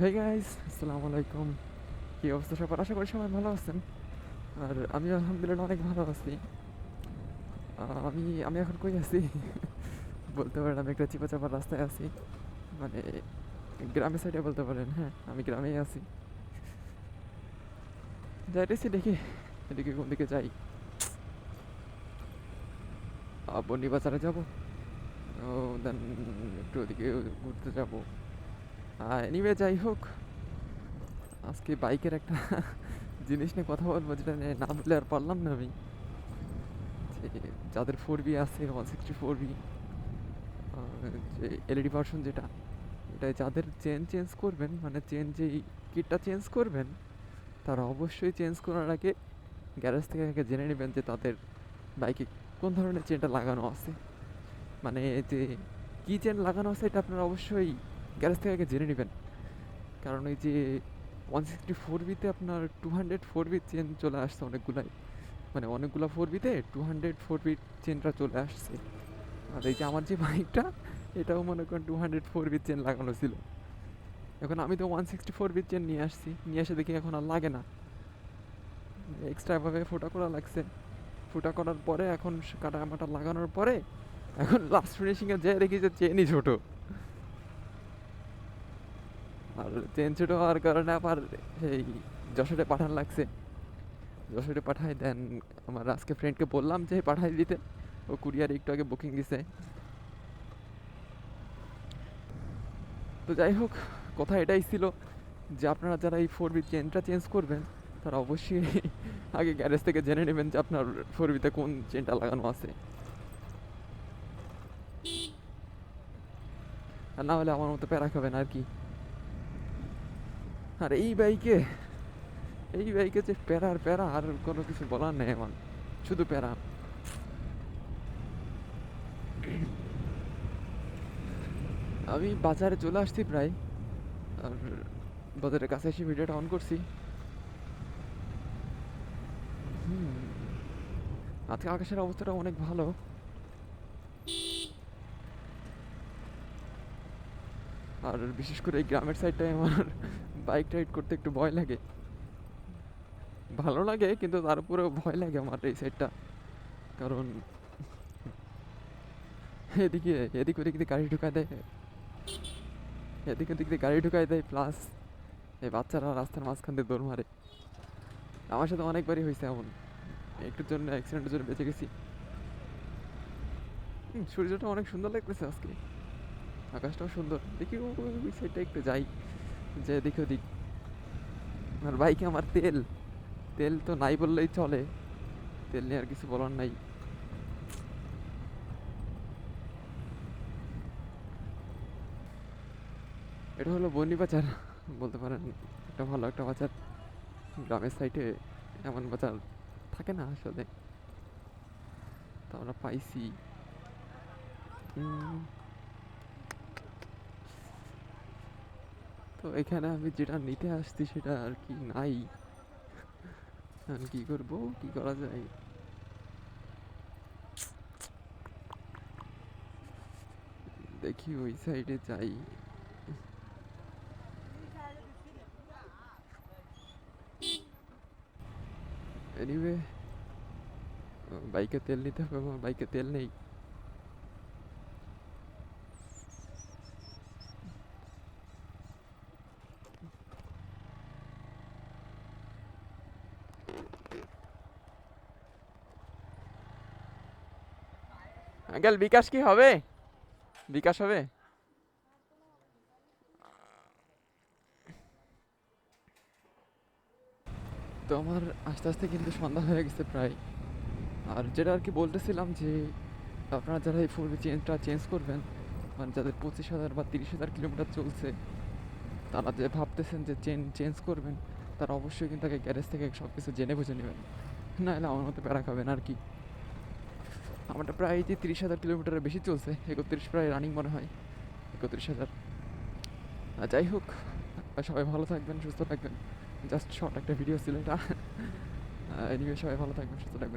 ভাই গাইস আসসালামু আলাইকুম। কী অবস্থা সবার? আশা করি সবাই ভালো আছেন। আর আমি আলহামদুলিল্লাহ অনেক ভালো আছি। আমি আমি এখন কই আছি? বলতে পারেন আমি একটা চিপা চাপার রাস্তায় আছি। মানে গ্রামের সাইডে বলতে পারেন হ্যাঁ আমি গ্রামেই আছি। যাইতেছি দেখি, এদিকে কোন দিকে যাই। বন্ডি বাজারে যাব। দেন একটু ওদিকে ঘুরতে যাব। এনিওয়ে যাই হোক, আজকে বাইকের একটা জিনিস নিয়ে কথা বলব, যেটা নিয়ে না বলে আর পারলাম না আমি। যাদের ফোর বি আছে ওয়ান সিক্সটি ফোর বি যে এলইডি ভার্সন যেটা, এটা যাদের চেন চেঞ্জ করবেন মানে চেন যেই কিটটা চেঞ্জ করবেন, তারা অবশ্যই চেঞ্জ করার আগে গ্যারেজ থেকে আগে জেনে নেবেন যে তাদের বাইকে কোন ধরনের চেনটা লাগানো আছে। মানে যে কী চেন লাগানো আছে, এটা আপনারা অবশ্যই গ্যারেজ থেকে আগে জেনে নেবেন। কারণ ওই যে ওয়ান সিক্সটি ফোর বিতে আপনার two hundred four B chain চলে আসছে অনেকগুলাই। মানে অনেকগুলো ফোর বিতে টু হান্ড্রেড ফোর বি চেনটা চলে আসছে। আর এই যে আমার যে বাইকটা এটাও মনে করেন two hundred four B chain লাগানো ছিল। এখন আমি তো one sixty four B chain নিয়ে আসছি। নিয়ে এসে দেখি এখন আর লাগে না। এক্সট্রাভাবে ফোটা করা লাগছে। ফোটা করার পরে এখন কাটা মাটা লাগানোর পরে এখন লাস্ট ফিনিশিংয়ে যেয়ে দেখি যে চেনই ছোটো। আর চেন ছোটো হওয়ার কারণে আবার সেই যশোরে পাঠান লাগছে। যশোরে পাঠাই দেন আমার আজকে ফ্রেন্ডকে বললাম যে, পাঠাই দিতে। ও কুরিয়ার একটু আগে বুকিং দিছে। তো যাই হোক, কথা এটাই ছিল যে, আপনারা যারা এই ফোর বি চেনটা চেঞ্জ করবেন, তারা অবশ্যই আগে গ্যারেজ থেকে জেনে নেবেন যে, আপনার ফোর বিতে কোন চেনটা লাগানো আছে। আর না হলে আমার মতো প্যারা খাবেন আর কি। আর এই বাইকে এই বাইকে যে প্যারা আর প্যারা আর কোনো কিছু বলার নেই আমার, শুধু প্যারা। আমি বাজারে চলে আসছি প্রায়, আর বাজারের কাছে এসে ভিডিওটা অন করছি। আজকে আকাশের অবস্থাটা অনেক ভালো। আর বিশেষ করে এই গ্রামের সাইডটায় আমার বাইক রাইড করতে একটু ভয় লাগে। ভালো লাগে, কিন্তু তার উপরেও ভয় লাগে আমার এই সাইডটা কারণ এদিকে, এদিক ওদিক দিয়ে গাড়ি ঢুকায় দেয়। এদিক ওদিক দিয়ে গাড়ি ঢুকায় দেয় প্লাস এই বাচ্চারা রাস্তার মাঝখান দিয়ে দৌড় মারে। আমার সাথে অনেকবারই হয়েছে এমন। একটুর জন্য অ্যাক্সিডেন্টের জন্য বেঁচে গেছি। সূর্যটা অনেক সুন্দর লাগতেছে আজকে। আকাশটাও সুন্দর। দেখি সাইডটা একটু যাই। যে এদিক ওদিক। আর বাইকে আমার তেল। তেল তো নাই বললেই চলে। তেল নিয়ে আর কিছু বলার নাই। এটা হলো বনি বাজার। বলতে পারেন, একটা ভালো একটা বাজার। গ্রামের সাইডে এমন বাজার থাকে না আসলে। তো আমরা পাইছি। তো এখানে আমি যেটা নিতে আসছি সেটা আর কি নাই। আমি কি করব? কি করা যায়? দেখি ওই সাইডে যাই। এনিওয়ে বাইকে তেল নিতে হবে, আমার বাইকে তেল নেই। আঙ্কেল, বিকাশ কি হবে? বিকাশ হবে? তো আমার আস্তে আস্তে কিন্তু সন্ধ্যা হয়ে গেছে প্রায়। আর যেটা আর কি বলতেছিলাম যে, আপনারা যারা এই ফোর চেঞ্জটা চেঞ্জ করবেন মানে যাদের পঁচিশ হাজার বা তিরিশ হাজার কিলোমিটার চলছে, তারা যে ভাবতেছেন যে চেন চেঞ্জ করবেন, তারা অবশ্যই কিন্তু আগে গ্যারেজ থেকে সব কিছু জেনে বুঝে নেবেন। না হলে আমার মতো প্যারা খাবেন আর কি। আমারটা প্রায় তিরিশ হাজার কিলোমিটারের বেশি চলছে, একত্রিশ প্রায় রানিং মনে হয়, একত্রিশ হাজার। যাই হোক, সবাই ভালো থাকবেন, সুস্থ থাকবেন। জাস্ট শর্ট একটা ভিডিও ছিল এটা। এনিওয়ে সবাই ভালো থাকবেন, সুস্থ থাকবেন।